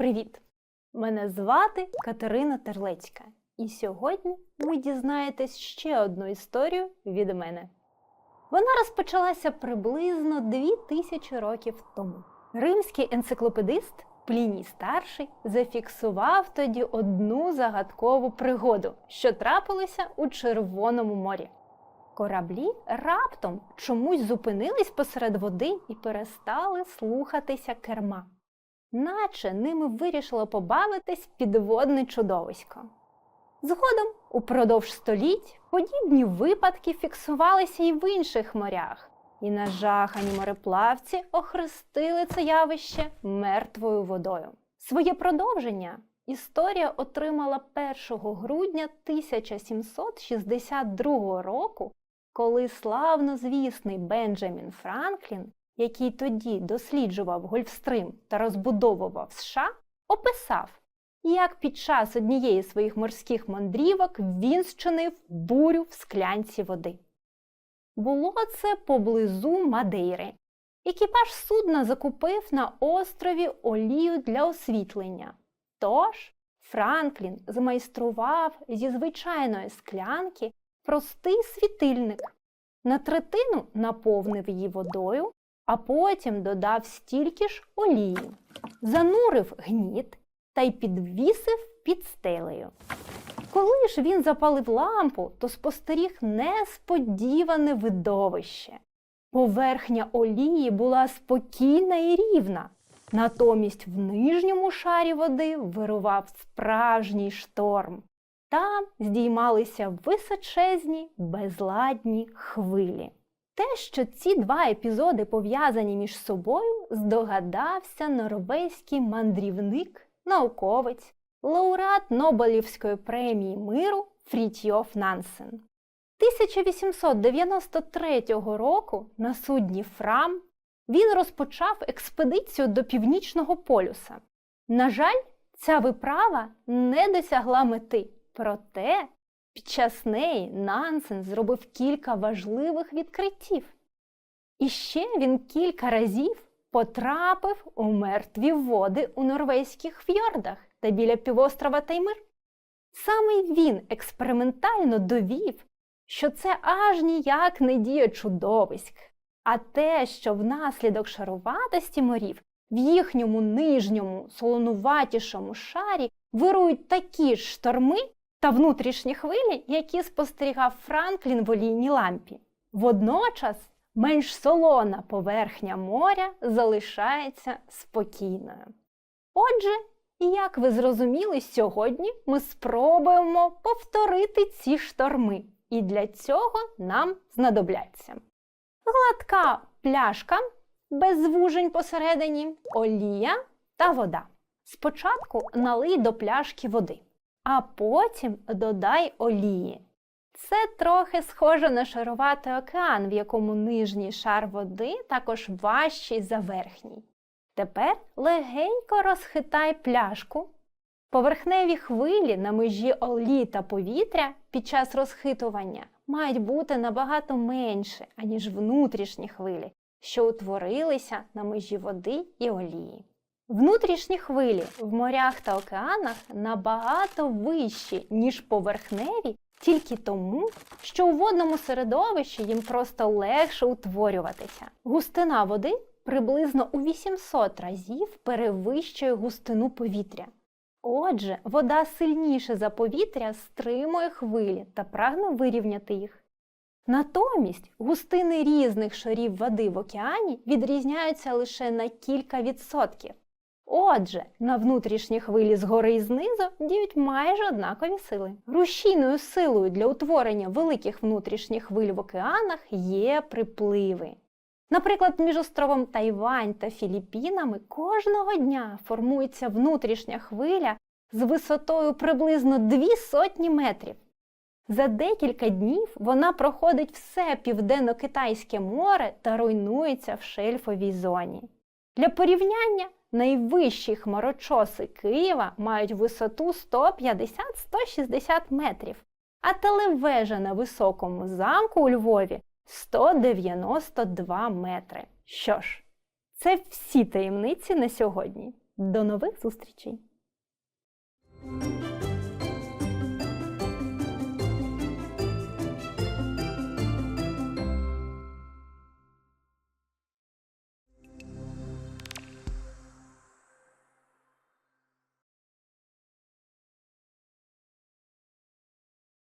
Привіт! Мене звати Катерина Терлецька, і сьогодні ви дізнаєтесь ще одну історію від мене. Вона розпочалася приблизно дві тисячі років тому. Римський енциклопедист Пліній Старший зафіксував тоді одну загадкову пригоду, що трапилася у Червоному морі. Кораблі раптом чомусь зупинились посеред води і перестали слухатися керма наче ними вирішило побавитись підводне чудовисько. Згодом, упродовж століть, подібні випадки фіксувалися і в інших морях, і нажахані мореплавці охрестили це явище мертвою водою. Своє продовження історія отримала 1 грудня 1762 року, коли славнозвісний Бенджамін Франклін який тоді досліджував Гольфстрим та розбудовував США, описав, як під час однієї з своїх морських мандрівок він зчинив бурю в склянці води. Було це поблизу Мадейри. Екіпаж судна закупив на острові олію для освітлення. Тож Франклін змайстрував зі звичайної склянки простий світильник. На третину наповнив її водою, а потім додав стільки ж олії, занурив гніт та й підвісив під стелею. Коли ж він запалив лампу, то спостеріг несподіване видовище. Поверхня олії була спокійна і рівна, натомість в нижньому шарі води вирував справжній шторм. Там здіймалися височезні безладні хвилі. Те, що ці два епізоди пов'язані між собою, здогадався норвезький мандрівник, науковець, лауреат Нобелівської премії миру Фрітьйоф Нансен. 1893 року на судні Фрам він розпочав експедицію до Північного полюса. На жаль, ця виправа не досягла мети, проте під час неї Нансен зробив кілька важливих відкриттів. І ще він кілька разів потрапив у мертві води у норвезьких фьордах та біля півострова Таймир. Саме він експериментально довів, що це аж ніяк не діє чудовиськ, а те, що внаслідок шаруватості морів в їхньому нижньому солонуватішому шарі вирують такі ж шторми, та внутрішні хвилі, які спостерігав Франклін в олійній лампі. Водночас менш солона поверхня моря залишається спокійною. Отже, як ви зрозуміли, сьогодні ми спробуємо повторити ці шторми, і для цього нам знадобляться гладка пляшка без звужень посередині, олія та вода. Спочатку налий до пляшки води а потім додай олії. Це трохи схоже на шаруватий океан, в якому нижній шар води також важчий за верхній. Тепер легенько розхитай пляшку. Поверхневі хвилі на межі олії та повітря під час розхитування мають бути набагато менше, аніж внутрішні хвилі, що утворилися на межі води і олії. Внутрішні хвилі в морях та океанах набагато вищі, ніж поверхневі, тільки тому, що у водному середовищі їм просто легше утворюватися. Густина води приблизно у 800 разів перевищує густину повітря. Отже, вода сильніше за повітря стримує хвилі та прагне вирівняти їх. Натомість густини різних шарів води в океані відрізняються лише на кілька відсотків. Отже, на внутрішні хвилі згори і знизу діють майже однакові сили. Рушійною силою для утворення великих внутрішніх хвиль в океанах є припливи. Наприклад, між островом Тайвань та Філіппінами кожного дня формується внутрішня хвиля з висотою приблизно дві сотні метрів. За декілька днів вона проходить все південно-китайське море та руйнується в шельфовій зоні. Для порівняння Найвищі хмарочоси Києва мають висоту 150-160 метрів, а телевежа на високому замку у Львові 192 метри. Що ж, це всі таємниці на сьогодні. До нових зустрічей!